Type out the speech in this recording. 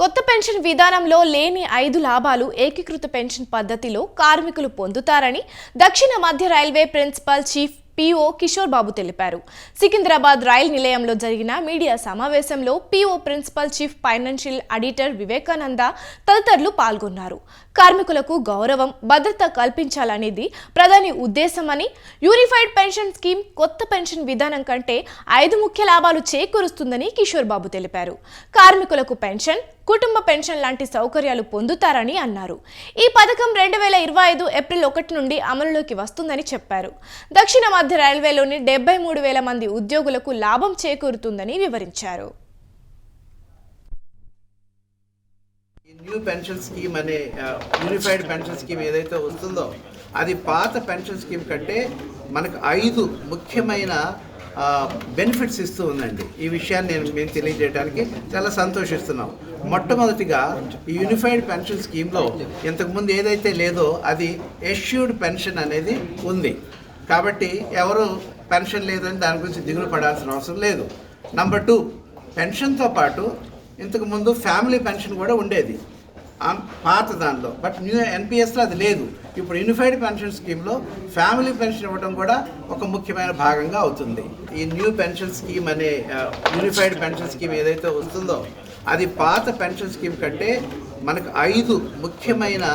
కొత్త పెన్షన్ విధానంలో లేని ఐదు లాభాలు ఏకీకృత పెన్షన్ పద్ధతిలో కార్మికులు పొందుతారని దక్షిణ మధ్య railway principal chief PO Kishore Babu తెలిపారు. సికింద్రాబాద్ రైల్ నిలయంలో జరిగిన మీడియా సమావేశంలో PO principal chief financial auditor Vivekananda తదితరులు పాల్గొన్నారు. కార్మికులకు గౌరవం భద్రత కల్పించాలనేది ప్రధాని ఉద్దేశమని యూనిఫైడ్ పెన్షన్ స్కీమ్ కొత్త పెన్షన్ విధానం కంటే ఐదు ముఖ్య లాభాలు చేకూరుస్తుందని కిషోర్ బాబు తెలిపారు. కార్మికులకు పెన్షన్ కుటుంబ పెన్షన్ లాంటి సౌకర్యాలు పొందుతారని అన్నారు. ఈ పథకం రెండు వేల ఇరవై ఐదు ఏప్రిల్ ఒకటి నుండి అమలులోకి వస్తుందని చెప్పారు. దక్షిణ మధ్య రైల్వేలోని డెబ్బై మూడు వేల మంది ఉద్యోగులకు లాభం చేకూరుతుందని వివరించారు. న్యూ పెన్షన్ స్కీమ్ అనే యూనిఫైడ్ పెన్షన్ స్కీమ్ ఏదైతే వస్తుందో అది పాత పెన్షన్ స్కీమ్ కంటే మనకు ఐదు ముఖ్యమైన బెనిఫిట్స్ ఇస్తూ ఉందండి. ఈ విషయాన్ని నేను మేము తెలియజేయడానికి చాలా సంతోషిస్తున్నాం. మొట్టమొదటిగా ఈ యూనిఫైడ్ పెన్షన్ స్కీమ్లో ఇంతకుముందు ఏదైతే లేదో అది ఎష్యూర్డ్ పెన్షన్ అనేది ఉంది. కాబట్టి ఎవరు పెన్షన్ లేదని దాని గురించి దిగులు పడాల్సిన అవసరం లేదు. నంబర్ టూ పెన్షన్తో పాటు ఇంతకుముందు ఫ్యామిలీ పెన్షన్ కూడా ఉండేది. పాత దానిలో. బట్ న్యూ ఎన్పిఎస్లో అది లేదు. ఇప్పుడు యూనిఫైడ్ పెన్షన్ స్కీమ్లో ఫ్యామిలీ పెన్షన్ ఇవ్వడం కూడా ఒక ముఖ్యమైన భాగంగా అవుతుంది. ఈ న్యూ పెన్షన్ స్కీమ్ అనే యూనిఫైడ్ పెన్షన్ స్కీమ్ ఏదైతే వస్తుందో అది పాత పెన్షన్ స్కీమ్ కంటే మనకు ఐదు ముఖ్యమైన